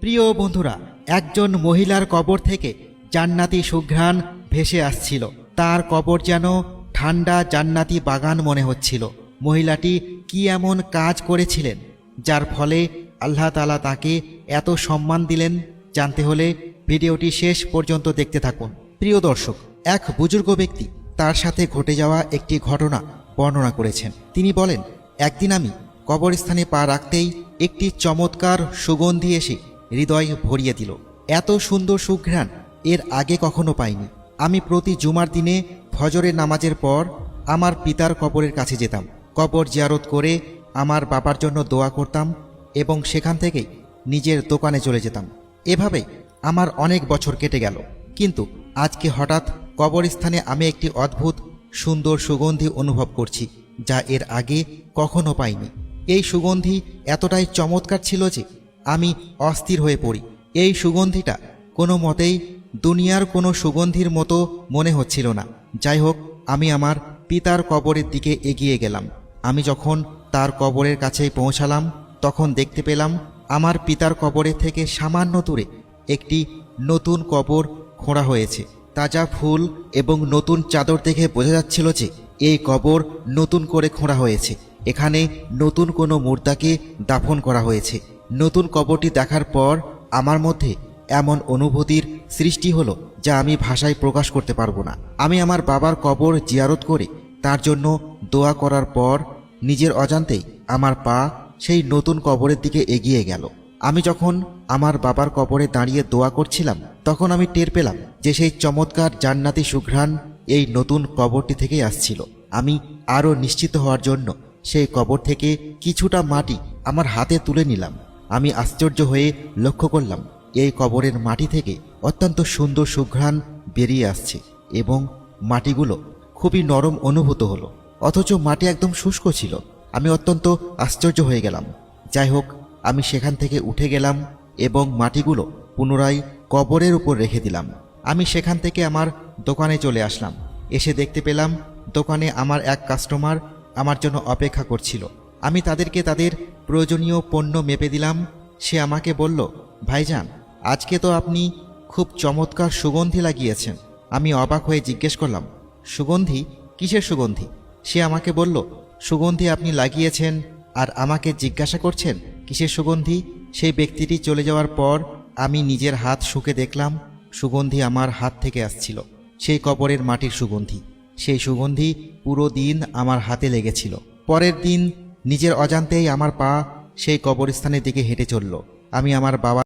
প্রিয় বন্ধুরা, একজন মহিলার কবর থেকে জান্নাতি সুঘ্রাণ ভেসে আসছিল। তার কবর যেন ঠান্ডা জান্নাতি বাগান মনে হচ্ছিল। মহিলাটি কি এমন কাজ করেছিলেন, যার ফলে আল্লাহ তালা তাকে এত সম্মান দিলেন? জানতে হলে ভিডিওটি শেষ পর্যন্ত দেখতে থাকুন। প্রিয় দর্শক, এক বুজুর্গ ব্যক্তি তার সাথে ঘটে যাওয়া একটি ঘটনা বর্ণনা করেছেন। তিনি বলেন, একদিন আমি কবরস্থানে পা রাখতেই একটি চমৎকার সুগন্ধি এসে হৃদয় ভরিয়ে দিল। এত সুন্দর সুঘ্রাণ এর আগে কখনো পাইনি। আমি প্রতি জুমার দিনে ফজরের নামাজের পর আমার পিতার কবরের কাছে যেতাম। কবর জিয়ারত করে আমার বাবার জন্য দোয়া করতাম এবং সেখান থেকেই নিজের দোকানে চলে যেতাম। এভাবে আমার অনেক বছর কেটে গেল। কিন্তু আজকে হঠাৎ কবরস্থানে আমি একটি অদ্ভুত, সুন্দর সুগন্ধি অনুভব করছি, যা এর আগে কখনো পাইনি। এই সুগন্ধি এতটাই চমৎকার ছিল যে আমি অস্থির হয়ে পড়ি। এই সুগন্ধিটা কোনো মতেই দুনিয়ার কোনো সুগন্ধির মতো মনে হচ্ছিল না। যাই হোক, আমি আমার পিতার কবরের দিকে এগিয়ে গেলাম। আমি যখন তার কবরের কাছে পৌঁছালাম, তখন দেখতে পেলাম আমার পিতার কবরের থেকে সামান্য দূরে একটি নতুন কবর খোঁড়া হয়েছে। তাজা ফুল এবং নতুন চাদর দেখে বোঝা যাচ্ছিল যে এই কবর নতুন করে খোঁড়া হয়েছে। এখানে নতুন কোনো মুর্দাকে দাফন করা হয়েছে। নতুন কবরটি দেখার পর আমার মধ্যে এমন অনুভূতির সৃষ্টি হলো যা আমি ভাষায় প্রকাশ করতে পারব না। আমি আমার বাবার কবর জিয়ারত করে তার জন্য দোয়া করার পর নিজের অজান্তেই আমার পা সেই নতুন কবরের দিকে এগিয়ে গেল। আমি যখন আমার বাবার কবরে দাঁড়িয়ে দোয়া করছিলাম, তখন আমি টের পেলাম যে সেই চমৎকার জান্নাতি সুঘ্রাণ এই নতুন কবরটি থেকেই আসছিল। আমি আরও নিশ্চিত হওয়ার জন্য সেই কবর থেকে কিছুটা মাটি আমার হাতে তুলে নিলাম। আমি আশ্চর্য হয়ে লক্ষ্য করলাম, এই কবরের মাটি থেকে অত্যন্ত সুন্দর সুঘ্রাণ বেরিয়ে আসছে এবং মাটিগুলো খুবই নরম অনুভূত হলো। অথচ মাটি একদম শুষ্ক ছিল। আমি অত্যন্ত আশ্চর্য হয়ে গেলাম। যাই হোক, আমি সেখান থেকে উঠে গেলাম এবং মাটিগুলো পুনরায় কবরের উপর রেখে দিলাম। আমি সেখান থেকে আমার দোকানে চলে আসলাম। এসে দেখতে পেলাম দোকানে আমার এক কাস্টমার আমার জন্য অপেক্ষা করছিল। আমি তাদেরকে তাদের প্রয়োজনীয় পণ্য মেপে দিলাম। সে আমাকে বলল, ভাইজান, আজকে তো আপনি খুব চমৎকার সুগন্ধি লাগিয়েছেন। আমি অবাক হয়ে জিজ্ঞেস করলাম, সুগন্ধি? কিসের সুগন্ধি? সে আমাকে বলল, সুগন্ধি আপনি লাগিয়েছেন আর আমাকে জিজ্ঞাসা করছেন কিসের সুগন্ধি? সেই ব্যক্তিটি চলে যাওয়ার পর আমি নিজের হাত শুকে দেখলাম, সুগন্ধি আমার হাত থেকে আসছিল, সেই কবরের মাটির সুগন্ধি। সেই সুগন্ধি পুরো দিন আমার হাতে লেগেছিল। পরের দিন নিজের অজান্তেই আমার পা সেই কবরস্থানের দিকে হেঁটে চলল। আমি আমার বাবা